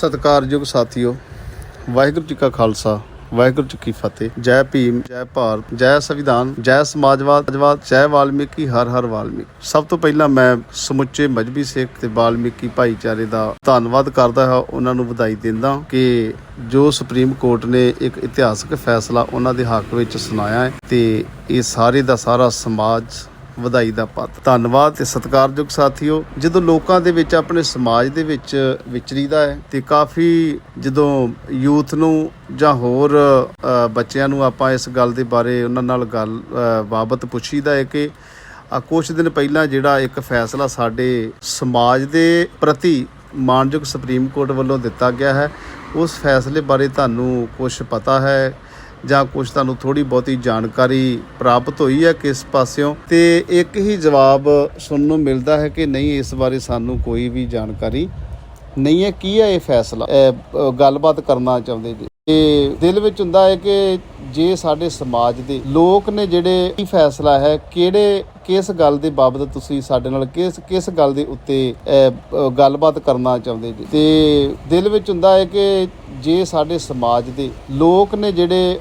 ਸਤਿਕਾਰਯੋਗ ਸਾਥੀਓ, ਵਾਹਿਗੁਰੂ ਜੀ ਕਾ ਖਾਲਸਾ, ਵਾਹਿਗੁਰੂ ਜੀ ਕੀ ਫਤਿਹ। ਜੈ ਭੀਮ, ਜੈ ਭਾਰਤ, ਜੈ ਸੰਵਿਧਾਨ, ਜੈ ਸਮਾਜਵਾਦ ਜੈ ਵਾਲਮੀਕੀ, ਹਰ ਹਰ ਵਾਲਮੀਕੀ। ਸਭ ਤੋਂ ਪਹਿਲਾਂ ਮੈਂ ਸਮੁੱਚੇ ਮਜਬੀ ਸਿੱਖ ਤੇ ਵਾਲਮੀਕੀ ਭਾਈਚਾਰੇ ਦਾ ਧੰਨਵਾਦ ਕਰਦਾ ਹਾਂ। ਉਹਨਾਂ ਨੂੰ ਵਧਾਈ ਦਿੰਦਾ ਕਿ ਜੋ ਸੁਪਰੀਮ ਕੋਰਟ ਨੇ ਇੱਕ ਇਤਿਹਾਸਕ ਫੈਸਲਾ ਉਹਨਾਂ ਦੇ ਹੱਕ ਵਿੱਚ ਸੁਣਾਇਆ ਹੈ ਤੇ ਇਹ ਸਾਰੇ ਦਾ ਸਾਰਾ ਸਮਾਜ ਵਧਾਈ ਦਾ ਪੱਤ। ਧੰਨਵਾਦ ਤੇ ਸਤਿਕਾਰਯੋਗ ਸਾਥੀਓ ਜਦੋਂ ਲੋਕਾਂ ਦੇ ਵਿੱਚ ਆਪਣੇ ਸਮਾਜ ਦੇ ਵਿੱਚ ਵਿਚਰੀਦਾ ਹੈ ਤੇ ਕਾਫੀ ਜਦੋਂ ਯੂਥ ਨੂੰ ਜਾਂ ਹੋਰ ਬੱਚਿਆਂ ਨੂੰ ਆਪਾਂ ਇਸ ਗੱਲ ਦੇ ਬਾਰੇ ਉਹਨਾਂ ਨਾਲ ਗੱਲ ਅ, ਬਾਬਤ ਪੁੱਛੀਦਾ ਹੈ ਕਿ ਆ ਕੁਝ ਦਿਨ ਪਹਿਲਾਂ ਜਿਹੜਾ ਇੱਕ ਫੈਸਲਾ ਸਾਡੇ ਸਮਾਜ ਦੇ ਪ੍ਰਤੀ ਮਾਨਯੋਗ ਸੁਪਰੀਮ ਕੋਰਟ ਵੱਲੋਂ ਦਿੱਤਾ ਗਿਆ ਹੈ ਉਸ ਫੈਸਲੇ ਬਾਰੇ ਤੁਹਾਨੂੰ ਕੁਝ ਪਤਾ ਹੈ? ਜਾਂ ਕੁਝ ਤੁਹਾਨੂੰ ਥੋੜੀ ਬਹੁਤੀ ਜਾਣਕਾਰੀ ਪ੍ਰਾਪਤ ਹੋਈ ਹੈ ਕਿਸ ਪਾਸਿਓਂ? ਤੇ ਇੱਕ ਹੀ ਜਵਾਬ ਸੁਣਨ ਨੂੰ ਮਿਲਦਾ ਹੈ ਕਿ ਨਹੀਂ, ਇਸ ਬਾਰੇ ਸਾਨੂੰ ਕੋਈ ਵੀ ਜਾਣਕਾਰੀ ਨਹੀਂ ਹੈ। ਕੀ ਹੈ ਇਹ ਫੈਸਲਾ? ਗੱਲਬਾਤ ਕਰਨਾ ਚਾਹੁੰਦੇ ਜੀ। ਤੇ ਦਿਲ ਵਿੱਚ ਹੁੰਦਾ ਹੈ ਕਿ ਜੇ ਸਾਡੇ ਸਮਾਜ ਦੇ ਲੋਕ ਨੇ ਜਿਹੜੇ ਕੀ ਫੈਸਲਾ ਹੈ, ਕਿਹੜੇ, ਕਿਸ ਗੱਲ ਦੇ ਬਾਬਤ ਤੁਸੀਂ ਸਾਡੇ ਨਾਲ ਕਿਸ ਕਿਸ ਗੱਲ ਦੇ ਉੱਤੇ ਗੱਲਬਾਤ ਕਰਨਾ ਚਾਹੁੰਦੇ ਜੀ? ਤੇ ਦਿਲ ਵਿੱਚ ਹੁੰਦਾ ਹੈ ਕਿ ਜੇ ਸਾਡੇ ਸਮਾਜ ਦੇ ਲੋਕ ਨੇ ਜਿਹੜੇ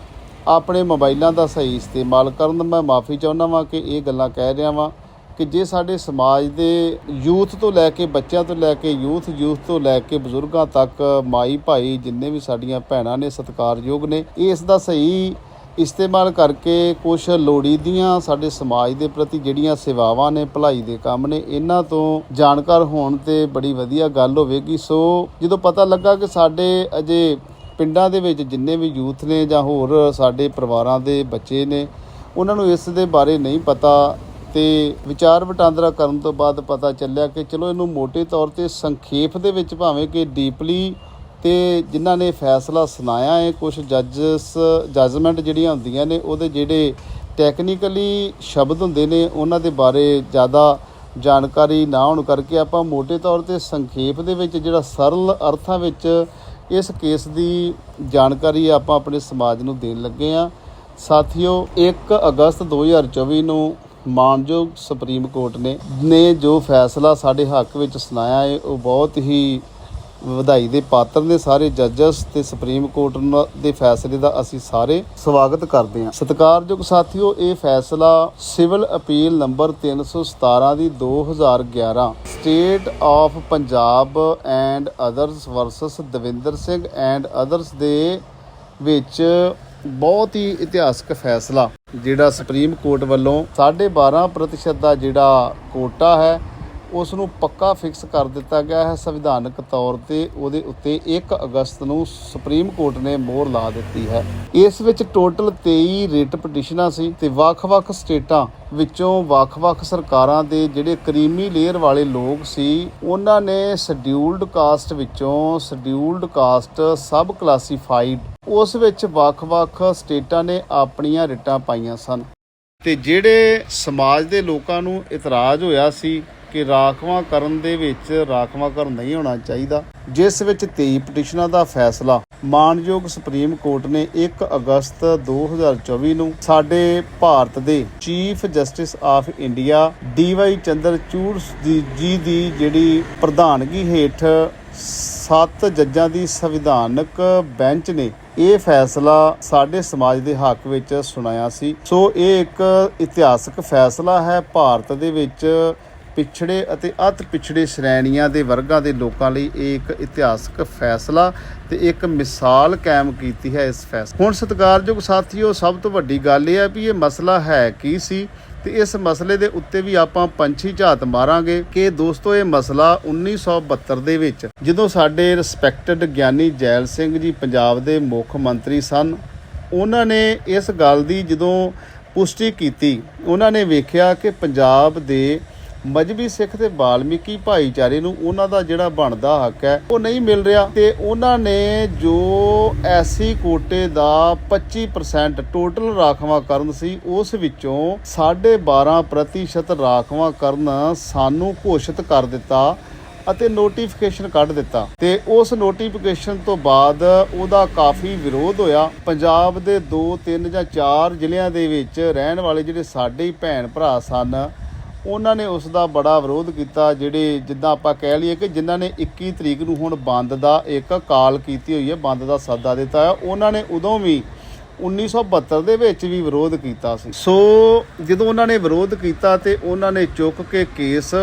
ਆਪਣੇ ਮੋਬਾਈਲਾਂ ਦਾ ਸਹੀ ਇਸਤੇਮਾਲ ਕਰਨ ਮੈਂ ਮਾਫੀ ਚਾਹੁੰਦਾ ਵਾਂ ਕਿ ਇਹ ਗੱਲਾਂ ਕਹਿ ਰਿਹਾ ਵਾਂ ਕਿ ਜੇ ਸਾਡੇ ਸਮਾਜ ਦੇ ਯੂਥ ਤੋਂ ਲੈ ਕੇ ਬੱਚਿਆਂ ਤੋਂ ਲੈ ਕੇ ਯੂਥ ਯੂਥ ਤੋਂ ਲੈ ਕੇ ਬਜ਼ੁਰਗਾਂ ਤੱਕ ਮਾਈ ਭਾਈ ਜਿੰਨੇ ਵੀ ਸਾਡੀਆਂ ਭੈਣਾਂ ਨੇ ਸਤਿਕਾਰਯੋਗ ਨੇ, ਇਸ ਦਾ ਸਹੀ ਇਸਤੇਮਾਲ ਕਰਕੇ ਕੁਝ ਲੋੜੀਂਦੀਆਂ ਸਾਡੇ ਸਮਾਜ ਦੇ ਪ੍ਰਤੀ ਜਿਹੜੀਆਂ ਸੇਵਾਵਾਂ ਨੇ, ਭਲਾਈ ਦੇ ਕੰਮ ਨੇ, ਇਹਨਾਂ ਤੋਂ ਜਾਣਕਾਰ ਹੋਣ ਤੇ ਬੜੀ ਵਧੀਆ ਗੱਲ ਹੋਵੇਗੀ। ਸੋ ਜਦੋਂ ਪਤਾ ਲੱਗਾ ਕਿ ਸਾਡੇ ਅਜੇ ਪਿੰਡਾਂ ਦੇ ਵਿੱਚ ਜਿੰਨੇ ਵੀ ਯੂਥ ਨੇ ਜਾਂ ਹੋਰ ਸਾਡੇ ਪਰਿਵਾਰਾਂ ਦੇ ਬੱਚੇ ਨੇ, ਉਹਨਾਂ ਨੂੰ ਇਸ ਦੇ ਬਾਰੇ ਨਹੀਂ ਪਤਾ ਤੇ ਵਿਚਾਰ ਵਟਾਂਦਰਾ ਕਰਨ ਤੋਂ ਬਾਅਦ ਪਤਾ ਚੱਲਿਆ ਕਿ ਚਲੋ ਇਹਨੂੰ ਮੋਟੇ ਤੌਰ ਤੇ ਸੰਖੇਪ ਦੇ ਵਿੱਚ ਭਾਵੇਂ ਕਿ ਡੀਪਲੀ ਤੇ ਜਿਨ੍ਹਾਂ ਨੇ ਫੈਸਲਾ ਸੁਣਾਇਆ ਹੈ ਕੁਝ ਜੱਜਸ, ਜੱਜਮੈਂਟ ਜਿਹੜੀਆਂ ਹੁੰਦੀਆਂ ਨੇ, ਉਹਦੇ ਜਿਹੜੇ ਟੈਕਨੀਕਲੀ ਸ਼ਬਦ ਹੁੰਦੇ ਨੇ, ਉਹਨਾਂ ਦੇ ਬਾਰੇ ਜ਼ਿਆਦਾ ਜਾਣਕਾਰੀ ਨਾ ਹੋਣ ਕਰਕੇ ਆਪਾਂ ਮੋਟੇ ਤੌਰ ਤੇ ਸੰਖੇਪ ਦੇ ਵਿੱਚ ਜਿਹੜਾ ਸਰਲ ਅਰਥਾਂ ਵਿੱਚ ਇਸ ਕੇਸ ਦੀ ਜਾਣਕਾਰੀ ਆਪਾਂ ਆਪਣੇ ਸਮਾਜ ਨੂੰ ਦੇਣ ਲੱਗੇ ਆ ਸਾਥੀਓ 1 ਅਗਸਤ 2024 ਨੂੰ ਮਾਨਯੋਗ ਸੁਪਰੀਮ ਕੋਰਟ ਨੇ ਨੇ ਜੋ ਫੈਸਲਾ ਸਾਡੇ ਹੱਕ ਵਿੱਚ ਸੁਣਾਇਆ ਹੈ, ਉਹ ਬਹੁਤ ਹੀ ਵਧਾਈ ਦੇ ਪਾਤਰ ਨੇ ਸਾਰੇ ਜੱਜਸ ਤੇ ਸੁਪਰੀਮ ਕੋਰਟ ਦੇ ਫੈਸਲੇ ਦਾ ਅਸੀਂ ਸਾਰੇ ਸਵਾਗਤ ਕਰਦੇ ਹਾਂ। ਸਤਿਕਾਰਯੋਗ ਸਾਥੀਓ, ਇਹ ਫੈਸਲਾ ਸਿਵਲ ਅਪੀਲ ਨੰਬਰ 317 ਦੀ 2011 state of Punjab and others versus Davinder Singh and others ਦੇ ਵਿੱਚ ਬਹੁਤ ਹੀ ਇਤਿਹਾਸਕ ਫੈਸਲਾ, ਜਿਹੜਾ ਸੁਪਰੀਮ ਕੋਰਟ ਵੱਲੋਂ 12.5% ਦਾ ਜਿਹੜਾ ਕੋਟਾ ਹੈ ਉਸ ਨੂੰ ਪੱਕਾ ਫਿਕਸ ਕਰ ਦਿੱਤਾ ਗਿਆ ਹੈ। ਸੰਵਿਧਾਨਕ ਤੌਰ ਤੇ ਉਹਦੇ ਉੱਤੇ 1 ਅਗਸਤ ਨੂੰ ਸੁਪਰੀਮ ਕੋਰਟ ਨੇ ਮੋਹਰ ਲਾ ਦਿੱਤੀ ਹੈ। ਇਸ ਵਿੱਚ ਟੋਟਲ 23 ਰਿਟ ਪਟੀਸ਼ਨਾਂ ਸੀ ਤੇ ਵੱਖ-ਵੱਖ ਸਟੇਟਾਂ ਵਿੱਚੋਂ ਵੱਖ-ਵੱਖ ਸਰਕਾਰਾਂ ਦੇ ਜਿਹੜੇ ਕਰੀਮੀ ਲੇਅਰ ਵਾਲੇ ਲੋਕ ਸੀ, ਉਹਨਾਂ ਨੇ ਸ਼ਡਿਊਲਡ ਕਾਸਟ ਵਿੱਚੋਂ ਸ਼ਡਿਊਲਡ ਕਾਸਟ ਸਬ ਕਲਾਸੀਫਾਈਡ ਉਸ ਵਿੱਚ ਵੱਖ-ਵੱਖ ਸਟੇਟਾਂ ਨੇ ਆਪਣੀਆਂ ਰਿਟਾਂ ਪਾਈਆਂ ਸਨ। ਤੇ ਜਿਹੜੇ ਸਮਾਜ ਦੇ ਲੋਕਾਂ ਨੂੰ ਇਤਰਾਜ਼ ਹੋਇਆ ਸੀ ਕਿ ਰਾਖਵਾਂ ਕਰਨ ਦੇ ਵਿੱਚ ਰਾਖਵਾਂ ਕਰਨ ਨਹੀਂ ਹੋਣਾ ਚਾਹੀਦਾ, ਜਿਸ ਵਿੱਚ 23 ਪਟੀਸ਼ਨਾਂ ਦਾ ਫੈਸਲਾ। ਮਾਨਯੋਗ ਸੁਪਰੀਮ ਕੋਰਟ ਨੇ 1 ਅਗਸਤ 2024 ਨੂੰ ਸਾਡੇ ਭਾਰਤ ਦੇ chief justice of India DY Chandrachud ji ਦੀ ਜਿਹੜੀ ਪ੍ਰਧਾਨਗੀ ਹੇਠ ਸੱਤ ਜੱਜਾਂ ਦੀ ਸੰਵਿਧਾਨਕ ਬੈਂਚ ਨੇ ਇਹ ਫੈਸਲਾ ਸਾਡੇ ਸਮਾਜ ਦੇ ਹੱਕ ਵਿੱਚ ਸੁਣਾਇਆ ਸੀ। ਸੋ ਇਹ ਇੱਕ ਇਤਿਹਾਸਕ ਫੈਸਲਾ ਹੈ। ਭਾਰਤ ਦੇ ਵਿੱਚ ਪਿਛੜੇ ਅਤੇ ਅਤ ਪਿਛੜੇ ਸ਼੍ਰੇਣੀਆਂ ਦੇ ਵਰਗਾਂ ਦੇ ਲੋਕਾਂ ਲਈ ਇਹ ਇੱਕ ਇਤਿਹਾਸਕ ਫੈਸਲਾ ਤੇ ਇੱਕ ਮਿਸਾਲ ਕਾਇਮ ਕੀਤੀ ਹੈ ਇਸ ਫੈਸਲੇ ਹੁਣ ਸਤਿਕਾਰਯੋਗ ਸਾਥੀਓ, ਸਭ ਤੋਂ ਵੱਡੀ ਗੱਲ ਇਹ ਹੈ ਵੀ ਇਹ ਮਸਲਾ ਹੈ ਕੀ ਸੀ ਤੇ ਇਸ ਮਸਲੇ ਦੇ ਉੱਤੇ ਵੀ ਆਪਾਂ ਪੰਛੀ ਝਾਤ ਮਾਰਾਂਗੇ ਕਿ ਦੋਸਤੋ, ਇਹ ਮਸਲਾ 1972 ਦੇ ਵਿੱਚ ਜਦੋਂ ਸਾਡੇ ਰਿਸਪੈਕਟਡ ਗਿਆਨੀ ਜੈਲ ਸਿੰਘ ਜੀ ਪੰਜਾਬ ਦੇ ਮੁੱਖ ਮੰਤਰੀ ਸਨ, ਉਹਨਾਂ ਨੇ ਇਸ ਗੱਲ ਦੀ ਜਦੋਂ ਪੁਸ਼ਟੀ ਕੀਤੀ, ਉਹਨਾਂ ਨੇ ਵੇਖਿਆ ਕਿ ਪੰਜਾਬ ਦੇ ਮਜਬੀ ਸਿੱਖ ਤੇ ਬਾਲਮੀਕੀ ਭਾਈਚਾਰੇ ਨੂੰ ਉਹਨਾਂ ਦਾ ਜਿਹੜਾ ਬਣਦਾ ਹੱਕ ਹੈ, ਉਹ ਨਹੀਂ ਮਿਲ ਰਿਹਾ ਤੇ ਉਹਨਾਂ ਨੇ ਜੋ ਐਸੀ ਕੋਟੇ ਦਾ 25% ਟੋਟਲ ਰਾਖਵਾਂ ਕਰਨ ਸੀ, ਉਸ ਵਿੱਚੋਂ 12.5% ਰਾਖਵਾਂ ਕਰਨ ਸਾਨੂੰ ਘੋਸ਼ਿਤ ਕਰ ਦਿੱਤਾ ਅਤੇ ਨੋਟੀਫਿਕੇਸ਼ਨ ਕੱਢ ਦਿੱਤਾ। ਤੇ ਉਸ ਨੋਟੀਫਿਕੇਸ਼ਨ ਤੋਂ ਬਾਅਦ ਉਹਦਾ ਕਾਫੀ ਵਿਰੋਧ ਹੋਇਆ। ਪੰਜਾਬ ਦੇ 2 3 ਜਾਂ 4 ਜ਼ਿਲ੍ਹਿਆਂ ਦੇ ਵਿੱਚ ਰਹਿਣ ਵਾਲੇ ਜਿਹੜੇ ਸਾਡੇ ਭੈਣ ਭਰਾ ਸਨ ਉਹਨਾਂ ਨੇ ਉਸ ਦਾ ਬੜਾ ਵਿਰੋਧ ਕੀਤਾ, ਜਿਹੜੇ ਜਿੱਦਾਂ ਆਪਾਂ ਕਹਿ ਲਈਏ ਕਿ ਜਿਨ੍ਹਾਂ ਨੇ 21 ਤਰੀਕ ਨੂੰ ਹੁਣ ਬੰਦ ਦਾ ਇੱਕ ਕਾਲ ਕੀਤੀ ਹੋਈ ਹੈ, ਬੰਦ ਦਾ ਸੱਦਾ ਦਿੱਤਾ ਹੈ, ਉਹਨਾਂ ਨੇ ਉਦੋਂ ਵੀ 1972 ਦੇ ਵਿੱਚ ਵੀ ਵਿਰੋਧ ਕੀਤਾ ਸੀ। ਸੋ ਜਦੋਂ ਉਹਨਾਂ ਨੇ ਵਿਰੋਧ ਕੀਤਾ ਤੇ ਉਹਨਾਂ ਨੇ ਚੁੱਕ ਕੇ ਕੇਸ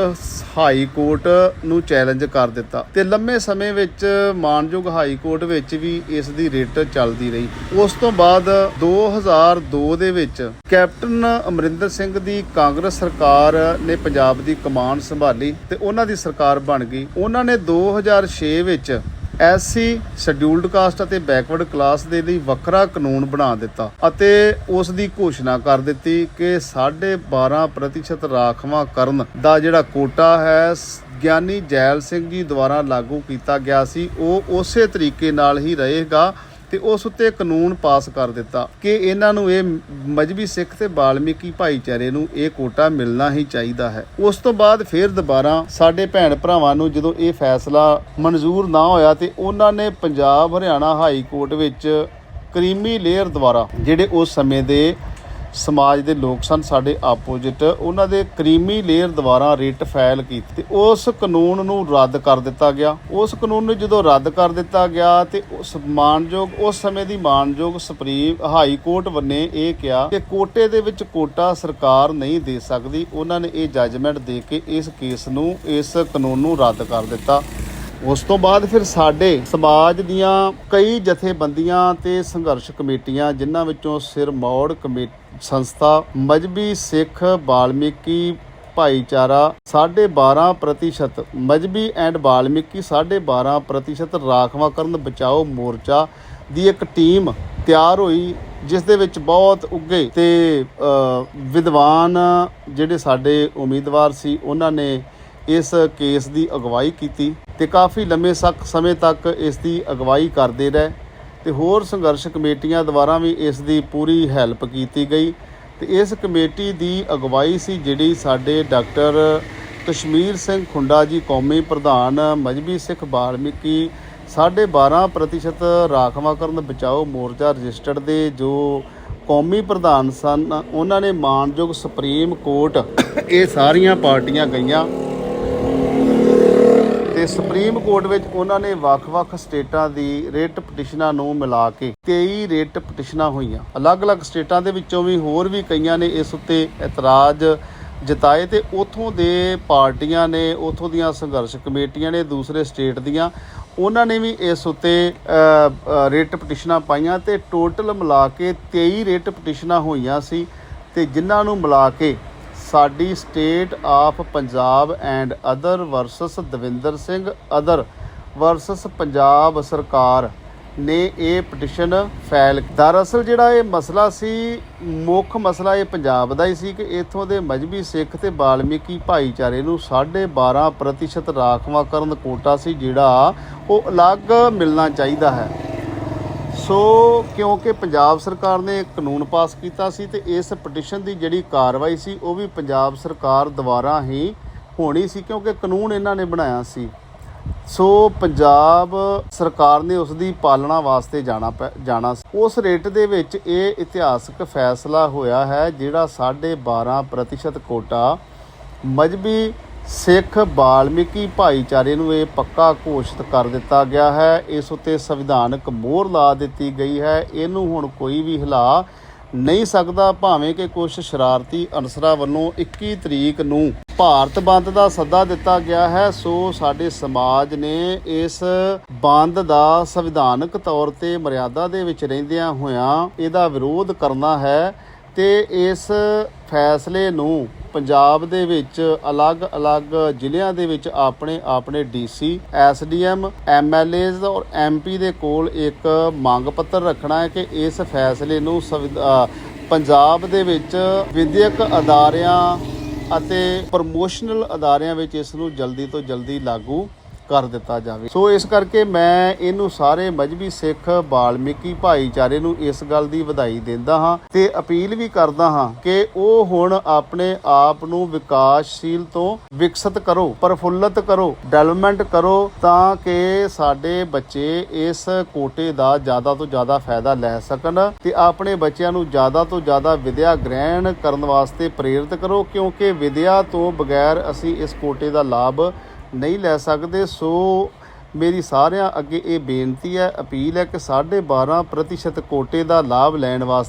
ਹਾਈ ਕੋਰਟ ਨੂੰ ਚੈਲੰਜ ਕਰ ਦਿੱਤਾ ਤੇ ਲੰਮੇ ਸਮੇਂ ਵਿੱਚ ਮਾਨਯੋਗ ਹਾਈ ਕੋਰਟ ਵਿੱਚ ਵੀ ਇਸ ਦੀ ਰਿਟ ਚੱਲਦੀ ਰਹੀ। ਉਸ ਤੋਂ ਬਾਅਦ 2002 ਦੇ ਵਿੱਚ ਕੈਪਟਨ ਅਮਰਿੰਦਰ ਸਿੰਘ ਦੀ ਕਾਂਗਰਸ ਸਰਕਾਰ ਨੇ ਪੰਜਾਬ ਦੀ ਕਮਾਨ ਸੰਭਾਲੀ ਤੇ ਉਹਨਾਂ ਦੀ ਸਰਕਾਰ ਬਣ ਗਈ। ਉਹਨਾਂ ਨੇ 2006 ਵਿੱਚ ਐਸਸੀ ਸ਼ਡਿਊਲਡ ਕਾਸਟ ਅਤੇ ਬੈਕਵਰਡ ਕਲਾਸ ਦੇ ਲਈ ਵੱਖਰਾ ਕਾਨੂੰਨ ਬਣਾ ਦਿੱਤਾ ਅਤੇ ਉਸ ਦੀ ਘੋਸ਼ਣਾ ਕਰ ਦਿੱਤੀ ਕਿ 12.5% ਰਾਖਵਾਂ ਕਰਨ ਦਾ ਜਿਹੜਾ ਕੋਟਾ ਹੈ ਗਿਆਨੀ ਜੈਲ ਸਿੰਘ ਜੀ ਦੁਆਰਾ ਲਾਗੂ ਕੀਤਾ ਗਿਆ ਸੀ, ਉਹ ਉਸੇ ਤਰੀਕੇ ਨਾਲ ਹੀ ਰਹੇਗਾ। ਤੇ ਉਸ ਉੱਤੇ ਕਾਨੂੰਨ ਪਾਸ ਕਰ ਦਿੱਤਾ ਕਿ ਇਹਨਾਂ ਨੂੰ ਇਹ ਮਜਬੀ ਸਿੱਖ ਤੇ ਬਾਲਮੀਕੀ ਭਾਈਚਾਰੇ ਨੂੰ ਇਹ ਕੋਟਾ ਮਿਲਣਾ ਹੀ ਚਾਹੀਦਾ ਹੈ। ਉਸ ਤੋਂ ਬਾਅਦ ਫਿਰ ਦੁਬਾਰਾ ਸਾਡੇ ਭੈਣ ਭਰਾਵਾਂ ਨੂੰ ਜਦੋਂ ਇਹ ਫੈਸਲਾ ਮਨਜ਼ੂਰ ਨਾ ਹੋਇਆ ਤੇ ਉਹਨਾਂ ਨੇ ਪੰਜਾਬ ਹਰਿਆਣਾ ਹਾਈ ਕੋਰਟ ਵਿੱਚ ਕਰੀਮੀ ਲੇਅਰ ਦੁਆਰਾ, ਜਿਹੜੇ ਉਸ ਸਮੇਂ ਦੇ ਸਮਾਜ ਦੇ ਲੋਕ ਸਨ, ਸਾਡੇ ਆਪੋਜਿਟ। ਉਹਨਾਂ ਦੇ ਕਰੀਮੀ ਲੇਅਰ ਦੁਆਰਾ ਰਿਟ ਫਾਈਲ ਕੀਤੀ ਤੇ ਉਸ ਕਾਨੂੰਨ ਨੂੰ ਰੱਦ ਕਰ ਦਿੱਤਾ ਗਿਆ। ਉਸ ਕਾਨੂੰਨ ਨੂੰ ਜਦੋਂ ਰੱਦ ਕਰ ਦਿੱਤਾ ਗਿਆ ਤੇ ਉਸ ਮਾਨਯੋਗ, ਉਸ ਸਮੇਂ ਦੀ ਮਾਨਯੋਗ ਸੁਪਰੀਮ ਹਾਈ ਕੋਰਟ ਵੱਨੇ ਇਹ ਕਿਹਾ ਕਿ ਕੋਟੇ ਦੇ ਵਿੱਚ ਕੋਟਾ ਸਰਕਾਰ ਨਹੀਂ ਦੇ ਸਕਦੀ। ਉਹਨਾਂ ਨੇ ਇਹ ਜੱਜਮੈਂਟ ਦੇ ਕੇ ਇਸ ਕੇਸ ਨੂੰ, ਇਸ ਕਾਨੂੰਨ ਨੂੰ ਰੱਦ ਕਰ ਦਿੱਤਾ। ਉਸ ਤੋਂ ਬਾਅਦ ਫਿਰ ਸਾਡੇ ਸਮਾਜ ਦੀਆਂ ਕਈ ਜਥੇਬੰਦੀਆਂ ਤੇ ਸੰਘਰਸ਼ ਕਮੇਟੀਆਂ, ਜਿਨ੍ਹਾਂ ਵਿੱਚੋਂ ਸਿਰਮੌੜ ਕਮੇਟੀ, ਸੰਸਥਾ ਮਜਬੀ ਸਿੱਖ ਬਾਲਮੀਕੀ ਭਾਈਚਾਰਾ 12.5% ਮਜਬੀ ਐਂਡ ਬਾਲਮੀਕੀ 12.5% ਰਾਖਵਾਂਕਰਨ ਬਚਾਓ ਮੋਰਚਾ ਦੀ ਇੱਕ ਟੀਮ ਤਿਆਰ ਹੋਈ, ਜਿਸ ਦੇ ਵਿੱਚ ਬਹੁਤ ਉੱਗੇ ਤੇ ਵਿਦਵਾਨ ਜਿਹੜੇ ਸਾਡੇ ਉਮੀਦਵਾਰ ਸੀ, ਉਹਨਾਂ ਨੇ ਇਸ ਕੇਸ ਦੀ ਅਗਵਾਈ ਕੀਤੀ ਤੇ ਕਾਫੀ ਲੰਮੇ ਸੱਕ ਸਮੇਂ ਤੱਕ ਇਸ ਦੀ ਅਗਵਾਈ ਕਰਦੇ ਰਹੇ ਤੇ ਹੋਰ ਸੰਘਰਸ਼ ਕਮੇਟੀਆਂ ਦੁਆਰਾ ਵੀ ਇਸ ਦੀ ਪੂਰੀ ਹੈਲਪ ਕੀਤੀ ਗਈ ਤੇ ਇਸ ਕਮੇਟੀ ਦੀ ਅਗਵਾਈ ਸੀ ਜਿਹੜੀ ਸਾਡੇ ਡਾਕਟਰ ਕਸ਼ਮੀਰ ਸਿੰਘ ਖੁੰਡਾ ਜੀ, ਕੌਮੀ ਪ੍ਰਧਾਨ ਮਜਬੀ ਸਿੱਖ ਬਾਲਮੀਕੀ 12.5% ਰਾਖਵਾਂਕਰਨ ਬਚਾਓ ਮੋਰਚਾ ਰਜਿਸਟਰਡ ਦੇ ਜੋ ਕੌਮੀ ਪ੍ਰਧਾਨ ਸਨ, ਉਹਨਾਂ ਨੇ ਮਾਨਯੋਗ ਸੁਪਰੀਮ ਕੋਰਟ ਇਹ ਸਾਰੀਆਂ ਪਾਰਟੀਆਂ ਗਈਆਂ। ਤੇ ਸੁਪਰੀਮ ਕੋਰਟ ਵਿੱਚ ਉਹਨਾਂ ਨੇ ਵੱਖ-ਵੱਖ ਸਟੇਟਾਂ ਦੀ ਰੇਟ ਪਟੀਸ਼ਨਾਂ ਨੂੰ ਮਿਲਾ ਕੇ 23 ਰੇਟ ਪਟੀਸ਼ਨਾਂ ਹੋਈਆਂ। ਅਲੱਗ-ਅਲੱਗ ਸਟੇਟਾਂ ਦੇ ਵਿੱਚੋਂ ਵੀ ਹੋਰ ਵੀ ਕਈਆਂ ਨੇ ਇਸ ਉੱਤੇ ਇਤਰਾਜ਼ ਜਤਾਏ ਤੇ ਉਥੋਂ ਦੇ ਪਾਰਟੀਆਂ ਨੇ, ਉਥੋਂ ਦੀਆਂ ਸੰਘਰਸ਼ ਕਮੇਟੀਆਂ ਨੇ, ਦੂਸਰੇ ਸਟੇਟ ਦੀਆਂ, ਉਹਨਾਂ ਨੇ ਵੀ ਇਸ ਉੱਤੇ ਰੇਟ ਪਟੀਸ਼ਨਾਂ ਪਾਈਆਂ ਤੇ ਟੋਟਲ ਮਿਲਾ ਕੇ 23 ਰੇਟ ਪਟੀਸ਼ਨਾਂ ਹੋਈਆਂ ਸੀ ਤੇ ਜਿਨ੍ਹਾਂ ਨੂੰ ਮਿਲਾ ਕੇ ਸਾਡੀ state of Punjab and other versus Davinder Singh other versus Punjab ਸਰਕਾਰ ਨੇ ਇਹ ਪਟੀਸ਼ਨ ਫਾਈਲ ਦਰਅਸਲ ਜਿਹੜਾ ਇਹ ਮਸਲਾ ਸੀ, ਮੁੱਖ ਮਸਲਾ ਇਹ ਪੰਜਾਬ ਦਾ ਹੀ ਸੀ ਕਿ ਇਥੋਂ ਦੇ ਮਜਬੀ ਸਿੱਖ ਤੇ ਬਾਲਮੀਕੀ ਭਾਈਚਾਰੇ ਨੂੰ 12.5% ਰਾਖਵਾਂਕਰਨ ਕੋਟਾ ਸੀ ਜਿਹੜਾ ਉਹ ਅਲੱਗ ਮਿਲਣਾ ਚਾਹੀਦਾ ਹੈ। ਸੋ ਕਿਉਂਕਿ ਪੰਜਾਬ ਸਰਕਾਰ ਨੇ ਕਾਨੂੰਨ ਪਾਸ ਕੀਤਾ ਸੀ ਤੇ ਇਸ ਪਟੀਸ਼ਨ ਦੀ ਜਿਹੜੀ ਕਾਰਵਾਈ ਸੀ, ਉਹ ਵੀ ਪੰਜਾਬ ਸਰਕਾਰ ਦੁਆਰਾ ਹੀ ਹੋਣੀ ਸੀ ਕਿਉਂਕਿ ਕਾਨੂੰਨ ਇਹਨਾਂ ਨੇ ਬਣਾਇਆ ਸੀ। ਸੋ ਪੰਜਾਬ ਸਰਕਾਰ ਨੇ ਉਸ ਦੀ ਪਾਲਣਾ ਵਾਸਤੇ ਜਾਣਾ ਪੈ- ਜਾਣਾ ਸੀ। ਉਸ ਰੇਟ ਦੇ ਵਿੱਚ ਇਹ ਇਤਿਹਾਸਕ ਫੈਸਲਾ ਹੋਇਆ ਹੈ, ਜਿਹੜਾ 12.5% ਕੋਟਾ ਮਜਬੀ ਸਿੱਖ ਬਾਲਮੀਕੀ ਭਾਈਚਾਰੇ ਨੂੰ ਇਹ ਪੱਕਾ ਘੋਸ਼ਿਤ ਕਰ ਦਿੱਤਾ ਗਿਆ ਹੈ। ਇਸ ਉੱਤੇ ਸੰਵਿਧਾਨਕ ਮੋਹਰ ਲਾ ਦਿੱਤੀ ਗਈ ਹੈ। ਇਹਨੂੰ ਹੁਣ ਕੋਈ ਵੀ ਹਿਲਾ ਨਹੀਂ ਸਕਦਾ, ਭਾਵੇਂ ਕਿ ਕੁਝ ਸ਼ਰਾਰਤੀ ਅਨਸਰਾਂ ਵੱਲੋਂ 21 ਤਰੀਕ ਨੂੰ ਭਾਰਤ ਬੰਦ ਦਾ ਸੱਦਾ ਦਿੱਤਾ ਗਿਆ ਹੈ। ਸੋ ਸਾਡੇ ਸਮਾਜ ਨੇ ਇਸ ਬੰਦ ਦਾ ਸੰਵਿਧਾਨਕ ਤੌਰ ਤੇ ਮਰਿਆਦਾ ਦੇ ਵਿੱਚ ਰਹਿੰਦਿਆਂ ਹੋਇਆਂ ਇਹਦਾ ਵਿਰੋਧ ਕਰਨਾ ਹੈ। ਤੇ ਇਸ ਫੈਸਲੇ ਨੂੰ ਪੰਜਾਬ ਦੇ ਵਿੱਚ ਅਲੱਗ-ਅਲੱਗ ਜ਼ਿਲ੍ਹਿਆਂ ਦੇ ਵਿੱਚ ਆਪਣੇ ਆਪਣੇ ਡੀਸੀ, ਐਸਡੀਐਮ, ਐਮਐਲਏਜ਼ ਔਰ ਐਮਪੀ ਦੇ ਕੋਲ ਇੱਕ ਮੰਗ ਪੱਤਰ ਰੱਖਣਾ ਹੈ ਕਿ ਇਸ ਫੈਸਲੇ ਨੂੰ ਸੰਵਿਧ- ਪੰਜਾਬ ਦੇ ਵਿੱਚ ਵਿਦਿਅਕ ਅਦਾਰਿਆਂ ਅਤੇ ਪ੍ਰਮੋਸ਼ਨਲ ਅਦਾਰਿਆਂ ਵਿੱਚ ਇਸ ਨੂੰ ਜਲਦੀ ਤੋਂ ਜਲਦੀ ਲਾਗੂ ਕਰ ਦਿੱਤਾ ਜਾਵੇ। ਸੋ ਇਸ ਕਰਕੇ ਮੈਂ ਇਹਨੂੰ ਸਾਰੇ ਮਜਬੀ ਸਿੱਖ, ਬਾਲਮੀਕੀ ਭਾਈਚਾਰੇ ਨੂੰ ਇਸ ਗੱਲ ਦੀ ਵਧਾਈ ਦਿੰਦਾ ਹਾਂ ਤੇ ਅਪੀਲ ਵੀ ਕਰਦਾ ਹਾਂ ਕਿ ਉਹ ਹੁਣ ਆਪਣੇ ਆਪ ਨੂੰ ਵਿਕਾਸਸ਼ੀਲ ਤੋਂ ਵਿਕਸਿਤ ਕਰੋ, ਪ੍ਰਫੁੱਲਤ ਕਰੋ, ਡਿਵੈਲਪਮੈਂਟ ਕਰੋ ਤਾਂ ਕਿ ਸਾਡੇ ਬੱਚੇ ਇਸ ਕੋਟੇ ਦਾ ਜ਼ਿਆਦਾ ਤੋਂ ਜ਼ਿਆਦਾ ਫਾਇਦਾ ਲੈ ਸਕਣ ਤੇ ਆਪਣੇ ਬੱਚਿਆਂ ਨੂੰ ਜ਼ਿਆਦਾ ਤੋਂ ਜ਼ਿਆਦਾ ਵਿਦਿਆ ਗ੍ਰਹਿਣ ਕਰਨ ਵਾਸਤੇ ਪ੍ਰੇਰਿਤ ਕਰੋ ਕਿਉਂਕਿ ਵਿਦਿਆ ਤੋਂ ਬਗੈਰ ਅਸੀਂ ਇਸ ਕੋਟੇ ਦਾ ਲਾਭ ਨਹੀਂ ਲੈ ਸਕਦੇ, ਸੋ ਮੇਰੀ ਸਾਰਿਆਂ ਅੱਗੇ ਇਹ ਬੇਨਤੀ ਹੈ, ਅਪੀਲ ਹੈ ਕਿ 12.5% ਕੋਟੇ ਦਾ ਲਾਭ ਲੈਣ ਵਾਸਤੇ